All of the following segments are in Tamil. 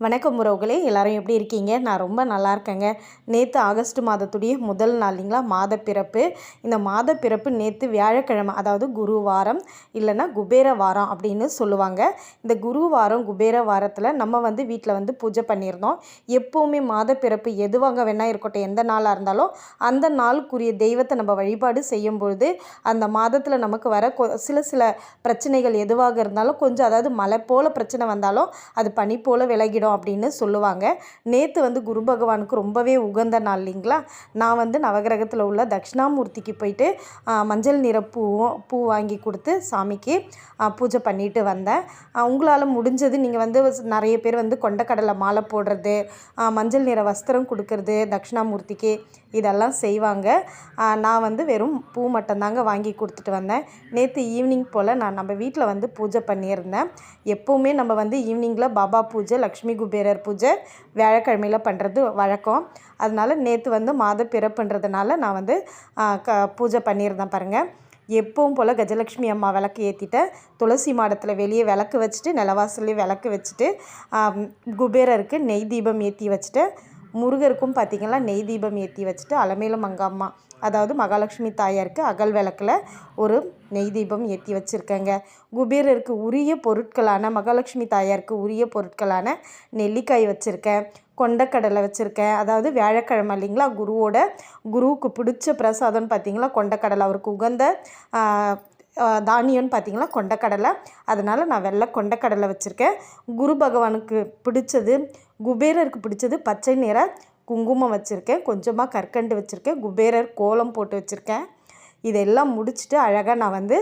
வணக்கம் உறவுகளே எல்லாரும் எப்படி இருக்கீங்க? நான் ரொம்ப நல்லா இருக்கேங்க. நேற்று ஆகஸ்ட் மாதத்துடைய முதல் நாள் இல்லைங்களா? மாத பிறப்பு இந்த மாத பிறப்பு நேற்று வியாழக்கிழமை அதாவது குரு வாரம் இல்லைன்னா குபேர வாரம் அப்படின்னு சொல்லுவாங்க. இந்த குரு வாரம் குபேர வாரத்தில் நம்ம வந்து வீட்டில் வந்து பூஜை பண்ணியிருந்தோம். எப்போவுமே மாத பிறப்பு எதுவாங்க வேணால் இருக்கட்டும் எந்த நாளாக இருந்தாலும் அந்த நாளுக்குரிய தெய்வத்தை நம்ம வழிபாடு செய்யும் பொழுது அந்த மாதத்தில் நமக்கு வர கொ சில சில பிரச்சனைகள் எதுவாக இருந்தாலும் கொஞ்சம் அதாவது மழை போல் பிரச்சனை வந்தாலும் அது பனி போல் விலகிடும். ஆகிடும் அப்படின்னு சொல்லுவாங்க. நேற்று வந்து குரு பகவானுக்கு ரொம்பவே உகந்த நாள் இல்லைங்களா? நான் வந்து நவகிரகத்தில் உள்ள தட்சிணாமூர்த்திக்கு போயிட்டு மஞ்சள் நிற பூவும் பூ வாங்கி கொடுத்து சாமிக்கு பூஜை பண்ணிட்டு வந்தேன். உங்களால் முடிஞ்சது நீங்கள் வந்து நிறைய பேர் வந்து கொண்டக்கடலை மாலை போடுறது மஞ்சள் நிற வஸ்திரம் கொடுக்கறது தட்சிணாமூர்த்திக்கு இதெல்லாம் செய்வாங்க. நான் வந்து வெறும் பூ மட்டும்தாங்க வாங்கி கொடுத்துட்டு வந்தேன். நேற்று ஈவினிங் போல் நான் நம்ம வீட்டில் வந்து பூஜை பண்ணியிருந்தேன். எப்போவுமே நம்ம வந்து ஈவினிங்கில் பாபா பூஜை லக்ஷ்மி குபேரர் பூஜை வியாழக்கிழமையில் பண்ணுறது வழக்கம். அதனால் நேற்று வந்து மாத பிறப்புன்றதுனால நான் வந்து க பூஜை பண்ணியிருந்தேன் பாருங்கள் எப்பவும் போல் கஜலக்ஷ்மி அம்மா விளக்கு ஏற்றிட்டேன் துளசி மாடத்தில் வெளியே விளக்கு வச்சுட்டு நிலவாசல்லையும் விளக்கு வச்சுட்டு குபேரருக்கு நெய் தீபம் ஏற்றி வச்சுட்டு முருகருக்கும் பார்த்திங்கன்னா நெய் தீபம் ஏற்றி வச்சுட்டு அலமேலும் அம்மா அதாவது மகாலட்சுமி தாயாருக்கு அகல் விளக்கில் ஒரு நெய் தீபம் ஏற்றி வச்சுருக்கேங்க. குபேரருக்கு உரிய பொருட்களான மகாலட்சுமி தாயாருக்கு உரிய பொருட்களான நெல்லிக்காய் வச்சுருக்கேன். கொண்டக்கடலை வச்சுருக்கேன். அதாவது வியாழக்கிழமை இல்லைங்களா? குருவோட குருவுக்கு பிடிச்ச பிரசாதம்னு பார்த்தீங்களா கொண்டக்கடலை. அவருக்கு உகந்த தானியம்னு பார்த்திங்கன்னா கொண்டக்கடலை. அதனால் நான் வெள்ளை கொண்டக்கடலை வச்சுருக்கேன். குரு பகவானுக்கு பிடிச்சது குபேரருக்கு பிடிச்சது பச்சை நிற குங்குமம் வச்சுருக்கேன். கொஞ்சமாக கற்கண்டு வச்சுருக்கேன். குபேரர் கோலம் போட்டு வச்சுருக்கேன். இதெல்லாம் முடிச்சுட்டு அழகாக நான் வந்து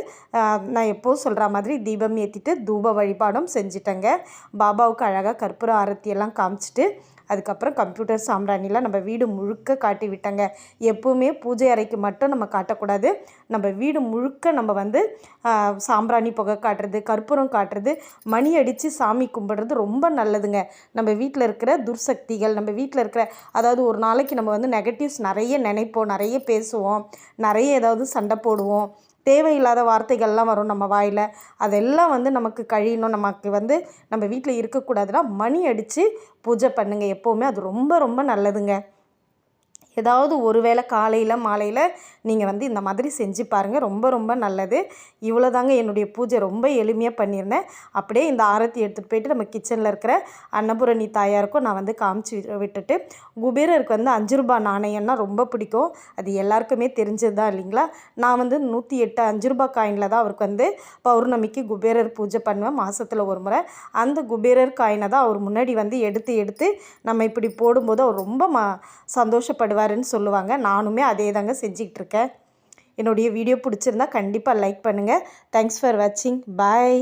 நான் எப்போவும் சொல்கிற மாதிரி தீபம் ஏற்றிட்டு தூப வழிபாடும் செஞ்சிட்டேங்க. பாபாவுக்கு அழகாக கற்பூர ஆரத்தியெல்லாம் காமிச்சிட்டு அதுக்கப்புறம் கம்ப்யூட்டர் சாம்ராணியில் நம்ம வீடு முழுக்க காட்டி விட்டாங்க. எப்போவுமே பூஜை அறைக்கு மட்டும் நம்ம காட்டக்கூடாது. நம்ம வீடு முழுக்க நம்ம வந்து சாம்பிராணி புகை காட்டுறது கற்பூரம் காட்டுறது மணி அடித்து சாமி கும்பிடுறது ரொம்ப நல்லதுங்க. நம்ம வீட்டில் இருக்கிற துர்சக்திகள் நம்ம வீட்டில் இருக்கிற அதாவது ஒரு நாளைக்கு நம்ம வந்து நெகட்டிவ்ஸ் நிறைய நினைப்போம் நிறைய பேசுவோம் நிறைய ஏதாவது சண்டை போடுவோம். தேவையில்லாத வார்த்தைகள்லாம் வரும் நம்ம வாயில். அதெல்லாம் வந்து நமக்கு கழியணும். நமக்கு வந்து நம்ம வீட்டில் இருக்கக்கூடாதுன்னா மணி அடித்து பூஜை பண்ணுங்கள் எப்போவுமே அது ரொம்ப ரொம்ப நல்லதுங்க. ஏதாவது ஒரு வேளை காலையில் மாலையில் நீங்கள் வந்து இந்த மாதிரி செஞ்சு பாருங்கள் ரொம்ப ரொம்ப நல்லது. இவ்வளோ தாங்க என்னுடைய பூஜை. ரொம்ப எளிமையாக பண்ணியிருந்தேன். அப்படியே இந்த ஆரத்தி எடுத்துகிட்டு போயிட்டு நம்ம கிச்சனில் இருக்கிற அன்னபுரணி தாயாருக்கும் நான் வந்து காமிச்சு விட்டுட்டு குபேரருக்கு வந்து அஞ்சு ரூபா நாணயம்னா ரொம்ப பிடிக்கும். அது எல்லாருக்குமே தெரிஞ்சது தான் இல்லைங்களா? நான் வந்து நூற்றி எட்டு அஞ்சு ரூபா காயினில் தான் அவருக்கு வந்து பௌர்ணமிக்கு குபேரர் பூஜை பண்ணுவேன் மாதத்தில் ஒரு முறை. அந்த குபேரர் காயினை தான் அவர் முன்னாடி வந்து எடுத்து எடுத்து நம்ம இப்படி போடும்போது அவர் ரொம்ப ம சந்தோஷப்படுவார். பாருன்னு சொல்லுவாங்க. நானுமே அதே தாங்க செஞ்சுக்கிட்டு இருக்கேன் என்னுடைய வீடியோ பிடிச்சிருந்தா கண்டிப்பாக லைக் பண்ணுங்கள் தேங்க்ஸ் ஃபார் வாட்சிங் பாய்